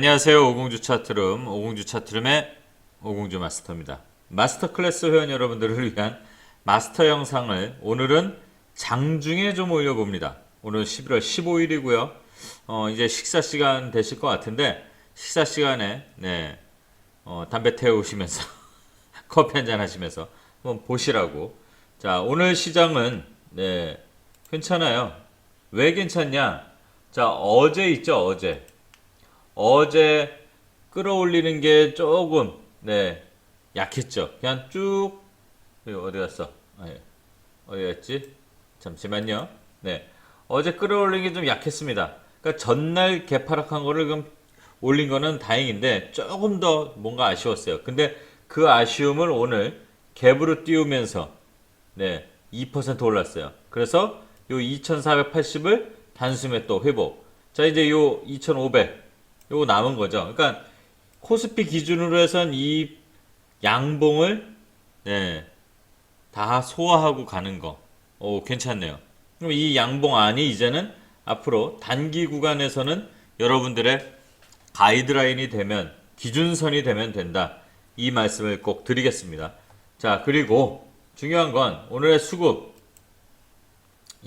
안녕하세요. 오공주 차트룸, 오공주 차트룸의 오공주 마스터입니다. 마스터 클래스 회원 여러분들을 위한 마스터 영상을 오늘은 장중에 좀 올려봅니다. 오늘 11월 15일이고요. 어, 이제 식사 시간 되실 것 같은데 식사 시간에 네, 어, 담배 태우시면서 커피 한잔 하시면서 한번 보시라고. 자, 오늘 시장은 네, 괜찮아요. 왜 괜찮냐? 자, 어제 있죠, 어제. 어제 끌어올리는 게 조금 네 약했죠. 그냥 쭉 여기 어디 갔어? 아, 예. 어디 갔지? 잠시만요. 네 어제 끌어올린 게 좀 약했습니다. 그러니까 전날 개파락한 거를 그럼 올린 거는 다행인데 조금 더 뭔가 아쉬웠어요. 근데 그 아쉬움을 오늘 갭으로 띄우면서 네 2% 올랐어요. 그래서 요 2,480을 단숨에 또 회복. 자 이제 요 2,500. 요거 남은 거죠. 그러니까 코스피 기준으로 해선 이 양봉을 네, 다 소화하고 가는 거. 오, 괜찮네요. 그럼 이 양봉 안이 이제는 앞으로 단기 구간에서는 여러분들의 가이드라인이 되면 기준선이 되면 된다. 이 말씀을 꼭 드리겠습니다. 자, 그리고 중요한 건 오늘의 수급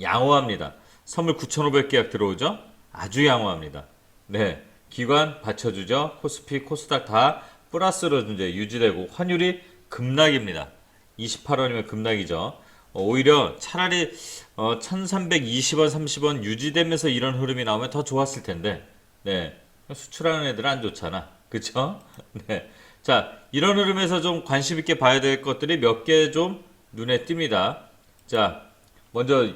양호합니다. 선물 9,500 계약 들어오죠? 아주 양호합니다. 네. 기관 받쳐주죠. 코스피, 코스닥 다 플러스로 이제 유지되고 환율이 급락입니다. 28원이면 급락이죠. 어, 오히려 차라리 어, 1320원, 30원 유지되면서 이런 흐름이 나오면 더 좋았을 텐데. 네. 수출하는 애들은 안 좋잖아. 그쵸? 네. 자, 이런 흐름에서 좀 관심 있게 봐야 될 것들이 몇 개 좀 눈에 띕니다. 자, 먼저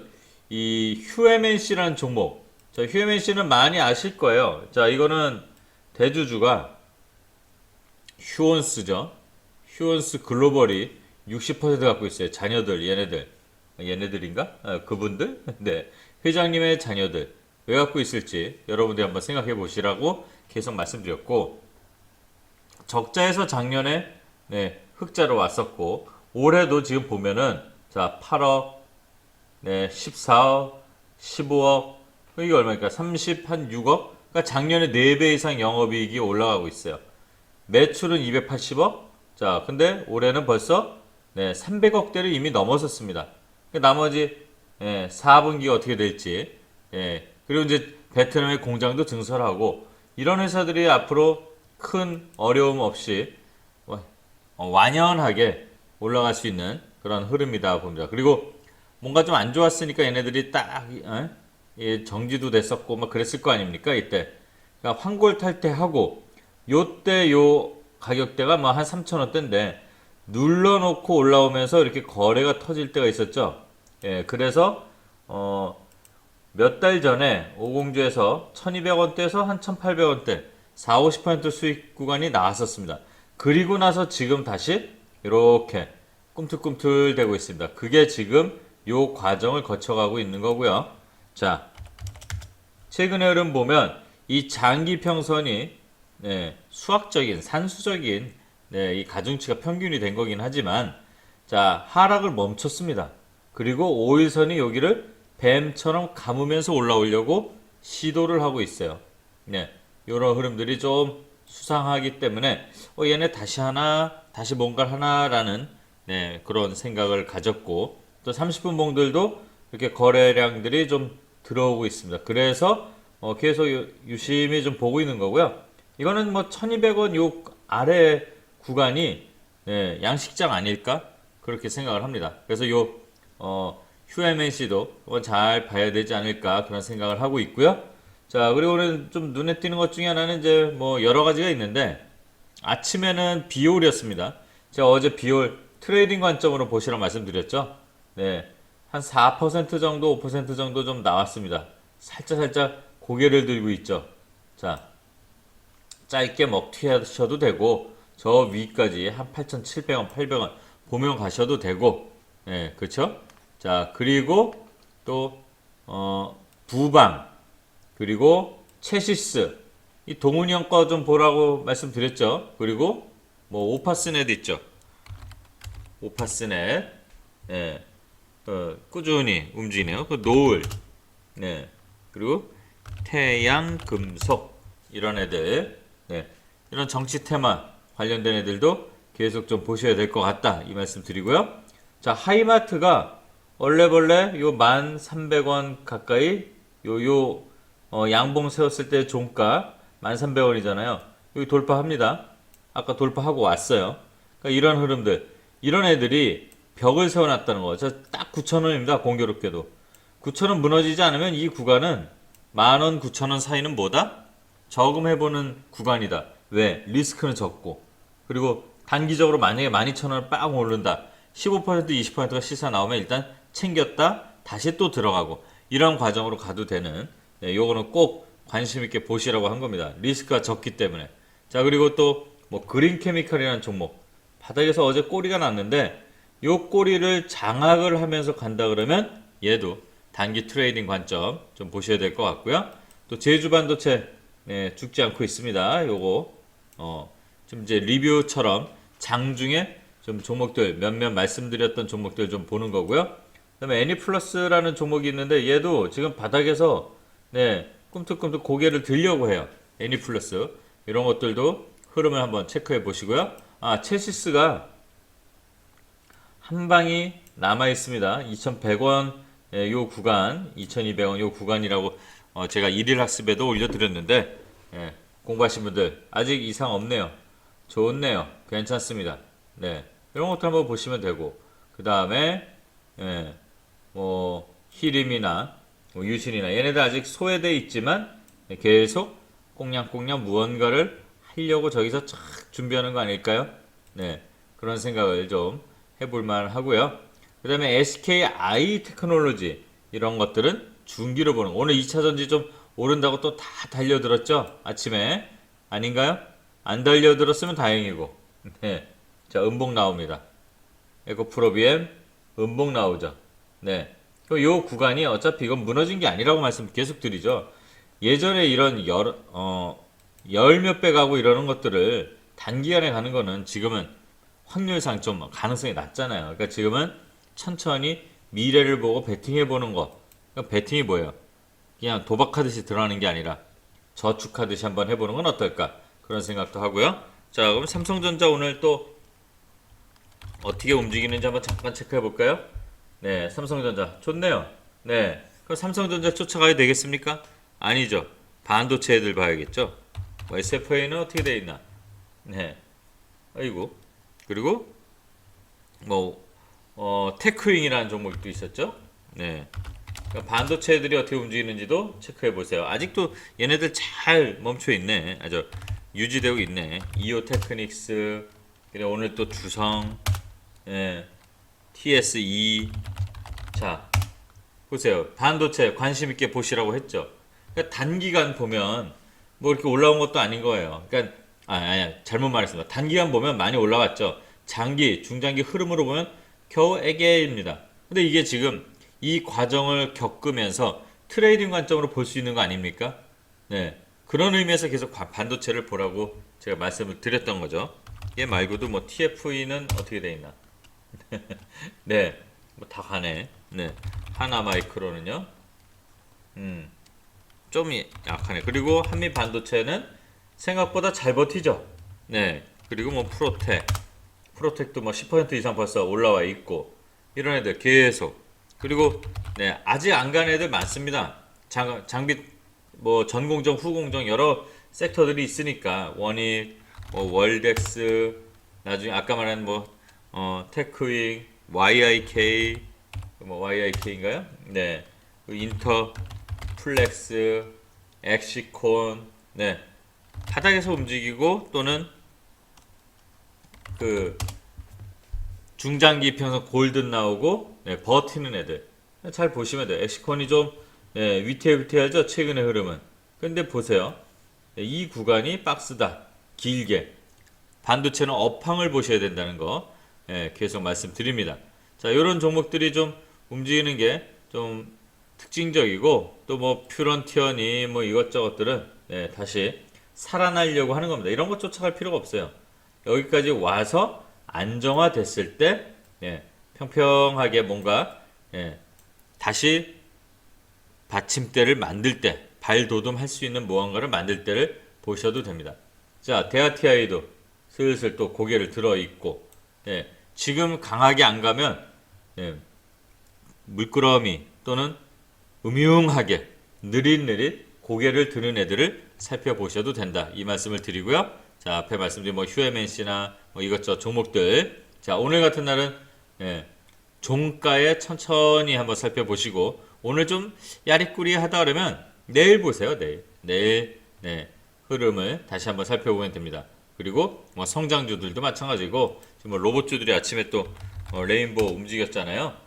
이 휴에맨씨라는 종목. 자, 휴에맨씨는 많이 아실 거예요. 자, 이거는 대주주가 휴원스죠. 휴원스 글로벌이 60% 갖고 있어요. 자녀들, 얘네들. 얘네들인가? 아, 그분들? 네. 회장님의 자녀들. 왜 갖고 있을지 여러분들이 한번 생각해 보시라고 계속 말씀드렸고, 적자에서 작년에 네, 흑자로 왔었고, 올해도 지금 보면은, 자, 8억, 네, 14억, 15억, 이게 얼마니까? 30, 한 6억? 그러니까 작년에 4배 이상 영업이익이 올라가고 있어요. 매출은 280억? 자, 근데 올해는 벌써 네, 300억대를 이미 넘어섰습니다. 그 나머지 예, 4분기 어떻게 될지 예, 그리고 이제 베트남의 공장도 증설하고 이런 회사들이 앞으로 큰 어려움 없이 어, 완연하게 올라갈 수 있는 그런 흐름이다 봅니다. 그리고 뭔가 좀 안 좋았으니까 얘네들이 딱 어? 예, 정지도 됐었고 막 그랬을 거 아닙니까 이때? 그러니까 환골 탈퇴하고 요때 요 가격대가 뭐 한 3천 원대인데 눌러놓고 올라오면서 이렇게 거래가 터질 때가 있었죠. 예, 그래서 어, 몇 달 전에 오공주에서 1200원대에서 한 1800원대 4, 50% 수익 구간이 나왔었습니다. 그리고 나서 지금 다시 이렇게 꿈틀꿈틀 되고 있습니다. 그게 지금 요 과정을 거쳐가고 있는 거고요 자, 최근의 흐름 보면 이 장기 평선이 네, 수학적인 산수적인 네, 이 가중치가 평균이 된 거긴 하지만 자 하락을 멈췄습니다. 그리고 5일선이 여기를 뱀처럼 감으면서 올라오려고 시도를 하고 있어요. 네, 이런 흐름들이 좀 수상하기 때문에 어, 얘네 다시 하나 다시 뭔가를 하나라는 네, 그런 생각을 가졌고 또 30분 봉들도 이렇게 거래량들이 좀 들어오고 있습니다. 그래서 어, 계속 유- 유심히 좀 보고 있는 거고요. 이거는 뭐 1200원 요 아래 구간이 네, 양식장 아닐까? 그렇게 생각을 합니다. 그래서 요 어, 한번 잘 봐야 되지 않을까 그런 생각을 하고 있고요. 자, 그리고 오늘 좀 눈에 띄는 것 중에 하나는 이제 뭐 여러 가지가 있는데 아침에는 비올이었습니다. 제가 어제 비올 트레이딩 관점으로 보시라고 말씀드렸죠. 네. 한 4% 정도, 5% 정도 좀 나왔습니다. 살짝 살짝 고개를 들고 있죠. 자, 짧게 먹튀하셔도 되고, 저 위까지 한 8,700원, 800원 보면 가셔도 되고, 예, 그쵸? 자, 그리고 또, 어, 부방, 그리고 체시스, 이 동훈이 형거 좀 보라고 말씀드렸죠. 그리고 뭐 오파스넷 있죠. 오파스넷, 예, 어, 꾸준히 움직이네요. 그 노을, 네, 그리고 태양 금속 이런 애들 네. 이런 정치 테마 관련된 애들도 계속 좀 보셔야 될 것 같다. 이 말씀 드리고요. 자, 하이마트가 원래벌레 요 1,300원 가까이 요, 요, 어, 양봉 세웠을 때 종가 1,300원이잖아요. 여기 돌파합니다. 아까 돌파하고 왔어요. 그러니까 이런 흐름들, 이런 애들이 벽을 세워놨다는 거. 저딱 9,000원입니다. 공교롭게도. 9,000원 무너지지 않으면 이 구간은 만원, 9,000원 사이는 뭐다? 저금해보는 구간이다. 왜? 리스크는 적고. 그리고 단기적으로 만약에 12,000원을 빵 오른다. 15% 20%가 시사 나오면 일단 챙겼다. 다시 또 들어가고. 이런 과정으로 가도 되는. 네, 요거는 꼭 관심 있게 보시라고 한 겁니다. 리스크가 적기 때문에. 자, 그리고 또 뭐 그린 케미칼이라는 종목. 바닥에서 어제 꼬리가 났는데 요 꼬리를 장악을 하면서 간다 그러면 얘도 단기 트레이딩 관점 좀 보셔야 될 것 같고요. 또 제주 반도체 네, 죽지 않고 있습니다. 요거 어, 좀 이제 리뷰처럼 장중에 좀 종목들 몇몇 말씀드렸던 종목들 좀 보는 거고요. 그다음에 애니플러스라는 종목이 있는데 얘도 지금 바닥에서 네, 꿈틀꿈틀 고개를 들려고 해요. 애니플러스 이런 것들도 흐름을 한번 체크해 보시고요. 아, 첼시스가 한 방이 남아 있습니다. 2,100원 예, 요 구간, 2,200원 요 구간이라고 어, 제가 일일 학습에도 올려드렸는데 예, 공부하신 분들 아직 이상 없네요. 좋네요. 괜찮습니다. 네, 이런 것도 한번 보시면 되고 그 다음에 예, 뭐 히림이나 뭐 유신이나 얘네들 아직 소외돼 있지만 예, 계속 꽁냥꽁냥 무언가를 하려고 저기서 착 준비하는 거 아닐까요? 네, 그런 생각을 좀 해볼 만 하고요. 그 다음에 SKI 테크놀로지 이런 것들은 중기로 보는 거. 오늘 2차 전지 좀 오른다고 또 다 달려들었죠? 아침에 아닌가요? 안 달려들었으면 다행이고 네. 자 음봉 나옵니다. 에코프로비엠 음봉 나오죠. 네. 그요 구간이 어차피 이건 무너진 게 아니라고 말씀 계속 드리죠. 예전에 이런 열, 어, 열 몇 배 가고 이러는 것들을 단기간에 가는 거는 지금은 확률상 좀 가능성이 낮잖아요. 그러니까 지금은 천천히 미래를 보고 베팅해 보는 거. 그러니까 베팅이 뭐예요? 그냥 도박하듯이 들어가는 게 아니라 저축하듯이 한번 해보는 건 어떨까? 그런 생각도 하고요. 자, 그럼 삼성전자 오늘 또 어떻게 움직이는지 한번 잠깐 체크해 볼까요? 네, 삼성전자 좋네요. 네, 그럼 삼성전자 쫓아가야 되겠습니까? 아니죠. 반도체 애들 봐야겠죠. 뭐 SFA는 어떻게 돼 있나? 네, 아이고 그리고 뭐 어, 테크윙이라는 종목도 있었죠. 네. 그러니까 반도체 애들이 어떻게 움직이는지도 체크해 보세요. 아직도 얘네들 잘 멈춰 있네. 아주 유지되고 있네. 이오 테크닉스, 그리고 오늘 또 주성, 예, TSE. 자, 보세요. 반도체 관심 있게 보시라고 했죠. 그러니까 단기간 보면 뭐 이렇게 올라온 것도 아닌 거예요. 그러니까 아, 아니, 잘못 말했습니다. 단기간 보면 많이 올라갔죠. 장기, 중장기 흐름으로 보면 겨우 애개입니다. 근데 이게 지금 이 과정을 겪으면서 트레이딩 관점으로 볼 수 있는 거 아닙니까? 네. 그런 의미에서 계속 바- 반도체를 보라고 제가 말씀을 드렸던 거죠. 얘 말고도 뭐 TFE는 어떻게 돼 있나? 네. 뭐 다 가네. 네. 하나 마이크로는요. 음. 좀 약하네. 그리고 한미 반도체는 생각보다 잘 버티죠. 네. 그리고 뭐 프로텍. 프로텍도 뭐 10% 이상 벌써 올라와 있고 이런 애들 계속 그리고 네 아직 안 간 애들 많습니다. 장, 장비 뭐 전공정 후공정 여러 섹터들이 있으니까 원익 뭐 월덱스 나중에 아까 말한 뭐 어, 테크윙 YIK 뭐 YIK인가요? 네 인터 플렉스 엑시콘 네 바닥에서 움직이고 또는 그 중장기 평선 골든 나오고 네, 버티는 애들 잘 보시면 돼요. 엑시콘이 좀 네, 위태위태하죠 최근의 흐름은. 근데 보세요. 네, 이 구간이 박스다. 길게 반도체는 업황을 보셔야 된다는 거 네, 계속 말씀드립니다. 자 이런 종목들이 좀 움직이는 게 좀 특징적이고 또 뭐 퓨런티어니 뭐 이것저것들은 네, 다시 살아나려고 하는 겁니다. 이런 거 쫓아갈 필요가 없어요. 여기까지 와서 안정화됐을 때 예, 평평하게 뭔가 예, 다시 받침대를 만들 때 발도듬 할 수 있는 무언가를 만들 때를 보셔도 됩니다. 자, 대아티아이도 슬슬 또 고개를 들어 있고, 예, 지금 강하게 안 가면, 예, 물끄러미 또는 음흉하게 느릿느릿 고개를 드는 애들을 살펴보셔도 된다. 이 말씀을 드리고요. 자, 앞에 말씀드린 뭐 휴에맨시나 뭐 이것저것 종목들. 자, 오늘 같은 날은, 예, 종가에 천천히 한번 살펴보시고, 오늘 좀 야리꾸리하다 그러면 내일 보세요, 내일. 내일, 네, 흐름을 다시 한번 살펴보면 됩니다. 그리고 뭐 성장주들도 마찬가지고, 지금 뭐 로봇주들이 아침에 또 어, 레인보우 움직였잖아요.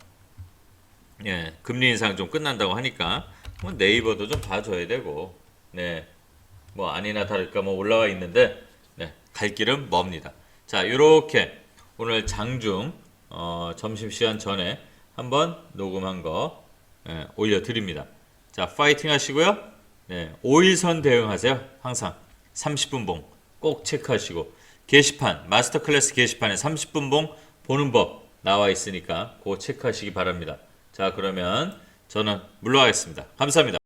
예, 금리 인상 좀 끝난다고 하니까 뭐 네이버도 좀 봐줘야 되고, 네, 뭐 아니나 다를까 뭐 올라와 있는데, 네, 갈 길은 멉니다. 자, 요렇게 오늘 장중 어, 점심 시간 전에 한번 녹음한 거 예, 올려드립니다. 자, 파이팅 하시고요. 네, 5일선 대응하세요. 항상 30분 봉 꼭 체크하시고 게시판 마스터 클래스 게시판에 30분 봉 보는 법 나와 있으니까 그거 체크하시기 바랍니다. 자, 그러면 저는 물러가겠습니다. 감사합니다.